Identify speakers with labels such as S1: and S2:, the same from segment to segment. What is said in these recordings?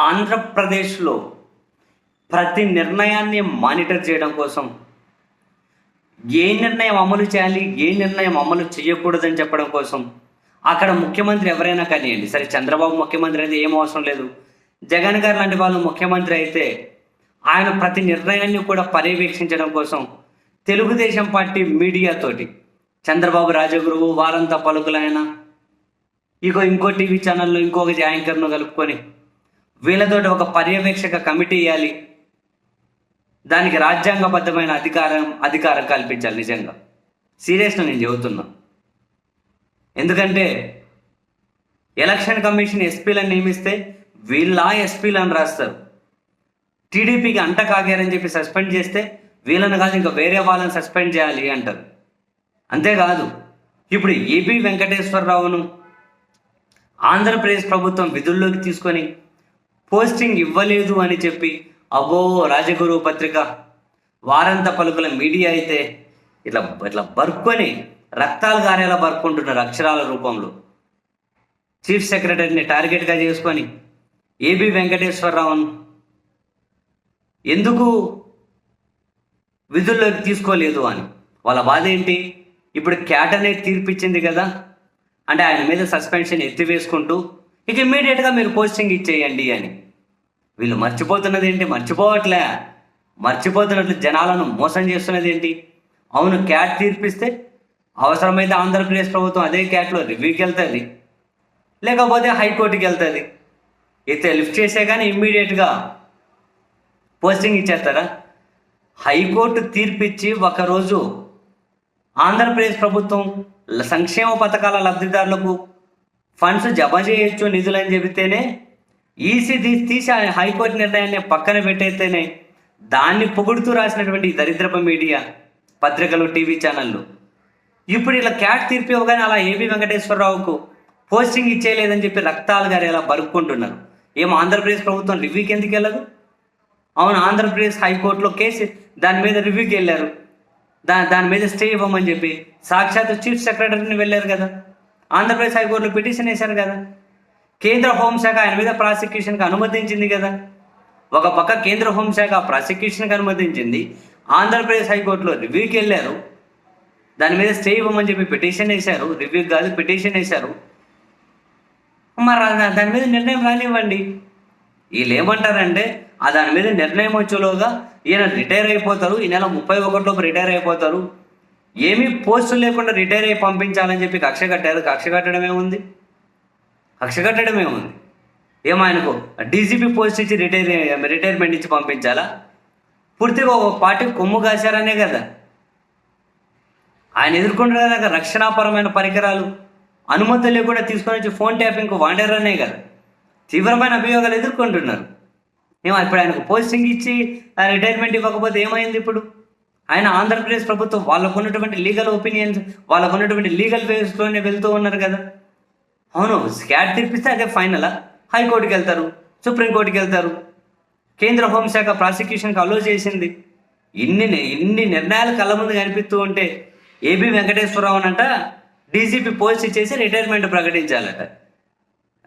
S1: ఆంధ్రప్రదేశ్లో ప్రతి నిర్ణయాన్ని మానిటర్ చేయడం కోసం ఏ నిర్ణయం అమలు చేయాలి ఏ నిర్ణయం అమలు చేయకూడదని చెప్పడం కోసం అక్కడ ముఖ్యమంత్రి ఎవరైనా కానివ్వండి సరే చంద్రబాబు ముఖ్యమంత్రి అయితే ఏం అవసరం లేదు. జగన్ గారు లాంటి వాళ్ళు ముఖ్యమంత్రి అయితే ఆయన ప్రతి నిర్ణయాన్ని కూడా పర్యవేక్షించడం కోసం తెలుగుదేశం పార్టీ మీడియాతోటి చంద్రబాబు రాజగురువు వారంతా పలుకులైన ఇగో ఇంకో టీవీ ఛానల్లో ఇంకొక యాంకర్ను కలుపుకొని వీళ్ళతోటి ఒక పర్యవేక్షక కమిటీ వేయాలి దానికి రాజ్యాంగబద్ధమైన అధికారం అధికారం కల్పించాలి నిజంగా. సీరియస్గా నేను చెబుతున్నా. ఎందుకంటే ఎలక్షన్ కమిషన్ ఎస్పీలను నియమిస్తే వీళ్ళ ఎస్పీలను రాస్తారు. టీడీపీకి అంట కాగారని చెప్పి సస్పెండ్ చేస్తే వీళ్ళని కాదు ఇంకా వేరే వాళ్ళని సస్పెండ్ చేయాలి అంటారు. అంతేకాదు ఇప్పుడు ఏపీ వెంకటేశ్వరరావును ఆంధ్రప్రదేశ్ ప్రభుత్వం విధుల్లోకి తీసుకొని పోస్టింగ్ ఇవ్వలేదు అని చెప్పి అబ్బో రాజగురు పత్రిక వారంత పలుకుల మీడియా అయితే ఇట్లా ఇట్లా బర్కొని రక్తాలు గారేలా బరుక్కుంటున్నారు అక్షరాల రూపంలో. చీఫ్ సెక్రటరీని టార్గెట్గా చేసుకొని ఏబి వెంకటేశ్వరరావును ఎందుకు విధుల్లోకి తీసుకోలేదు అని. వాళ్ళ బాధ ఏంటి? ఇప్పుడు క్యాట్ అనేది తీర్పిచ్చింది కదా. అంటే ఆయన మీద సస్పెన్షన్ ఎత్తివేసుకుంటూ ఇక ఇమ్మీడియట్గా మీరు పోస్టింగ్ ఇచ్చేయండి అని. వీళ్ళు మర్చిపోతున్నది ఏంటి? మర్చిపోవట్లే. మర్చిపోతున్నట్లు జనాలను మోసం చేస్తున్నది ఏంటి? అవును క్యాట్ తీర్పిస్తే అవసరమైతే ఆంధ్రప్రదేశ్ ప్రభుత్వం అదే క్యాట్లో రివ్యూకి వెళ్తుంది లేకపోతే హైకోర్టుకి వెళ్తుంది. అయితే లిఫ్ట్ చేసే కానీ ఇమ్మీడియట్గా పోస్టింగ్ ఇచ్చేస్తారా? హైకోర్టు తీర్పిచ్చి ఒకరోజు ఆంధ్రప్రదేశ్ ప్రభుత్వం సంక్షేమ పథకాల లబ్ధిదారులకు ఫండ్స్ జమ చేయొచ్చు నిధులని చెబితేనే ఈసీ తీసి ఆ హైకోర్టు నిర్ణయాన్ని పక్కన పెట్టేస్తేనే దాన్ని పొగుడుతూ రాసినటువంటి దరిద్రప మీడియా పత్రికలు టీవీ ఛానళ్ళు. ఇప్పుడు ఇలా క్యాట్ తీర్పు ఇవ్వగానే అలా ఏబి వెంకటేశ్వరరావుకు పోస్టింగ్ ఇచ్చేయలేదని చెప్పి రక్తాలు గారు ఇలా బరుక్కుంటున్నారు. ఏమో ఆంధ్రప్రదేశ్ ప్రభుత్వం రివ్యూకి ఎందుకు వెళ్ళదు? అవును ఆంధ్రప్రదేశ్ హైకోర్టులో కేసు దాని మీద రివ్యూకి వెళ్ళారు. దా దాని మీద స్టే ఇవ్వమని చెప్పి సాక్షాత్ చీఫ్ సెక్రటరీని వెళ్ళారు కదా. ఆంధ్రప్రదేశ్ హైకోర్టులో పిటిషన్ వేశారు కదా. కేంద్ర హోంశాఖ ఆయన మీద ప్రాసిక్యూషన్కి అనుమతించింది కదా. ఒక పక్క కేంద్ర హోంశాఖ ప్రాసిక్యూషన్కి అనుమతించింది. ఆంధ్రప్రదేశ్ హైకోర్టులో రివ్యూకి వెళ్ళారు. దాని మీద స్టే ఇవ్వమని చెప్పి పిటిషన్ వేశారు. రివ్యూ కాదు పిటిషన్ వేశారు. మరి దాని మీద నిర్ణయం రానివ్వండి వీళ్ళు ఏమంటారంటే ఆ దాని మీద నిర్ణయం వచ్చేలోగా ఈయన రిటైర్ అయిపోతారు. ఈ నెల ముప్పై ఒకటిలోపు రిటైర్ అయిపోతారు. ఏమీ పోస్టులు లేకుండా రిటైర్ అయ్యి పంపించాలని చెప్పి కక్ష కట్టారు. కక్ష కట్టడమే ఉంది. కక్ష కట్టడమే ఉంది. ఏమో ఆయనకు డీజీపీ పోస్ట్ ఇచ్చి రిటైర్ రిటైర్మెంట్ ఇచ్చి పంపించాలా? పూర్తిగా ఒక పార్టీ కొమ్ము కాశారనే కదా. ఆయన ఎదుర్కొంటున్న కదా రక్షణాపరమైన పరికరాలు అనుమతి లేకుండా తీసుకొని వచ్చి ఫోన్ ట్యాపింగ్ వాడారనే కదా. తీవ్రమైన అభియోగాలు ఎదుర్కొంటున్నారు. ఏమో ఇప్పుడు ఆయనకు పోస్టింగ్ ఇచ్చి రిటైర్మెంట్ ఇవ్వకపోతే ఏమైంది ఇప్పుడు? ఆయన ఆంధ్రప్రదేశ్ ప్రభుత్వం వాళ్ళకు ఉన్నటువంటి లీగల్ ఒపీనియన్స్ వాళ్ళకు ఉన్నటువంటి లీగల్ వేస్లోనే వెళ్తూ ఉన్నారు కదా. అవును స్కాట్ తీర్పిస్తే అదే ఫైనలా హైకోర్టుకి వెళ్తారు సుప్రీంకోర్టుకి వెళ్తారు. కేంద్ర హోంశాఖ ప్రాసిక్యూషన్కి అలో చేసింది. ఇన్ని ఇన్ని నిర్ణయాలు కళ్ళ ముందు కనిపిస్తూ ఉంటే ఏబి వెంకటేశ్వరరావునంట డీజీపీ పోస్ట్ ఇచ్చేసి రిటైర్మెంట్ ప్రకటించాలట.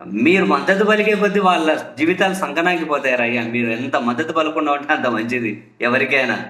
S1: మీరు మద్దతు పలికే కొద్దీ వాళ్ళ జీవితాలు సంకనాకి పోతాయి మీరు ఎంత మద్దతు పలకుండా ఉంటే అంత మంచిది ఎవరికైనా.